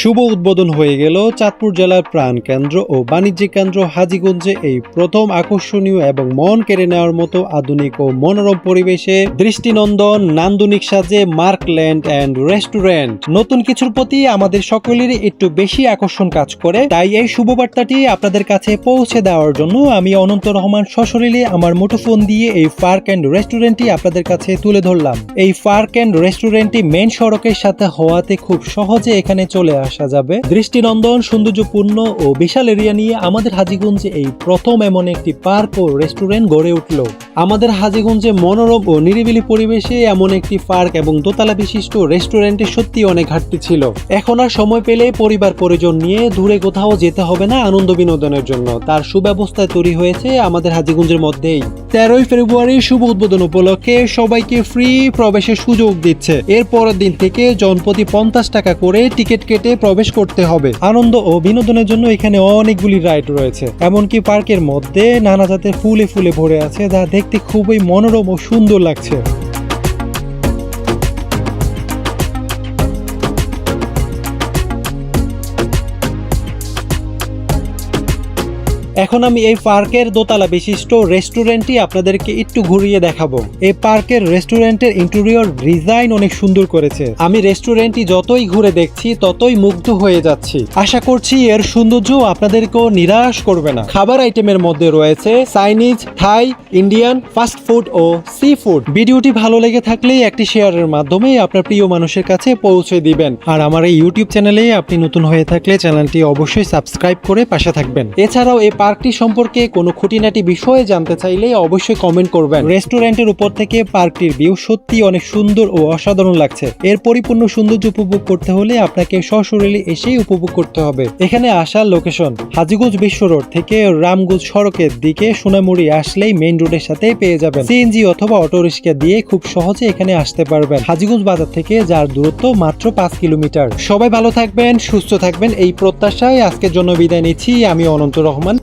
শুভ উদ্বোধন হয়ে গেল চাঁদপুর জেলার প্রাণ কেন্দ্র ও বাণিজ্যিক কেন্দ্র হাজীগঞ্জে এই প্রথম আকর্ষণীয় এবং মন কেড়ে নেওয়ার মতো আধুনিক ও মনোরম পরিবেশে দৃষ্টিনন্দন, নান্দনিক সাজে মার্কল্যান্ড অ্যান্ড রেস্টুরেন্ট। নতুন কিছুর প্রতি আমাদের সকলেরই একটু বেশি আকর্ষণ কাজ করে, তাই এই শুভবার্তাটি আপনাদের কাছে পৌঁছে দেওয়ার জন্য আমি অনন্ত রহমান সশরীরে আমার মুঠোফোন দিয়ে এই পার্ক অ্যান্ড রেস্টুরেন্টটি আপনাদের কাছে তুলে ধরলাম। এই পার্ক অ্যান্ড রেস্টুরেন্টটি মেন সড়কের সাথে হওয়াতে খুব সহজে এখানে চলে আসা যাবে। দৃষ্টিনন্দন, সৌন্দর্যপূর্ণ ও বিশাল এরিয়া নিয়ে আমাদের হাজিগঞ্জে এই প্রথম এমন একটি পার্ক ও রেস্টুরেন্ট গড়ে উঠল। আমাদের হাজিগঞ্জে মনোরম ও নিরিবিলি পরিবেশে এমন একটি পার্ক এবং দোতলা বিশিষ্ট রেস্টুরেন্টে সত্যি অনেক ঘাটতি ছিল। এখন আর সময় পেলে পরিবার পরিজন নিয়ে দূরে কোথাও যেতে হবে না আনন্দ বিনোদনের জন্য। তার সুব্যবস্থা তৈরি হয়েছে আমাদের হাজিগঞ্জের মধ্যেই। তেরোই ফেব্রুয়ারি শুভ উদ্বোধন উপলক্ষে সবাইকে ফ্রি প্রবেশের সুযোগ দিচ্ছে। এর পরের দিন থেকে জনপ্রতি পঞ্চাশ টাকা করে টিকিট কেটে প্রবেশ করতে হবে। আনন্দ ও বিনোদনের জন্য এখানে অনেকগুলি রাইড রয়েছে। এমনকি পার্কের মধ্যে নানা জাতের ফুলে ফুলে ভরে আছে, যা দেখতে খুবই মনোরম ও সুন্দর লাগছে। এখন আমি এই পার্কের দোতলা বিশিষ্ট রেস্টুরেন্টটি আপনাদেরকে একটু ঘুরিয়ে দেখাবো। এই পার্কের রেস্টুরেন্টের ইন্টেরিয়র ডিজাইন অনেক সুন্দর করেছে। আমি রেস্টুরেন্টটি যতই ঘুরে দেখছি, ততই মুগ্ধ হয়ে যাচ্ছি। আশা করছি এর সৌন্দর্য আপনাদেরকেও নিরাশ করবে না। খাবার আইটেমের মধ্যে রয়েছে Chinese, Thai, Indian, fast food ও সি ফুড। ভিডিওটি ভালো লেগে থাকলে একটি শেয়ারের মাধ্যমে আপনার প্রিয় মানুষের কাছে পৌঁছে দিবেন। আর আমার এই ইউটিউব চ্যানেলে আপনি নতুন হয়ে থাকলে চ্যানেলটি অবশ্যই সাবস্ক্রাইব করে পাশে থাকবেন। এছাড়াও এই পার্কটি সম্পর্কে কোনো খুঁটিনাটি বিষয়ে জানতে চাইলে অবশ্যই কমেন্ট করবেন। রেস্টুরেন্টের উপর থেকে পার্কটির ভিউ সত্যি অনেক সুন্দর ও অসাধারণ লাগছে। এর পরিপূর্ণ সৌন্দর্য উপভোগ করতে হলে আপনাকে সশরীরে এসেই উপভোগ করতে হবে। এখানে আসার লোকেশন হাজিগঞ্জ বিশ্ব রোড থেকে রামগঞ্জ সড়কের দিকে সোনামুড়ি আসলেই মেইন রোডের সাথে পেয়ে যাবেন। সিএনজি অথবা অটো রিক্সা দিয়ে খুব সহজে এখানে আসতে পারবেন। হাজিগঞ্জ বাজার থেকে যার দূরত্ব মাত্র পাঁচ কিলোমিটার। সবাই ভালো থাকবেন, সুস্থ থাকবেন, এই প্রত্যাশায় আজকের জন্য বিদায় নিচ্ছি। আমি অনন্ত রহমান।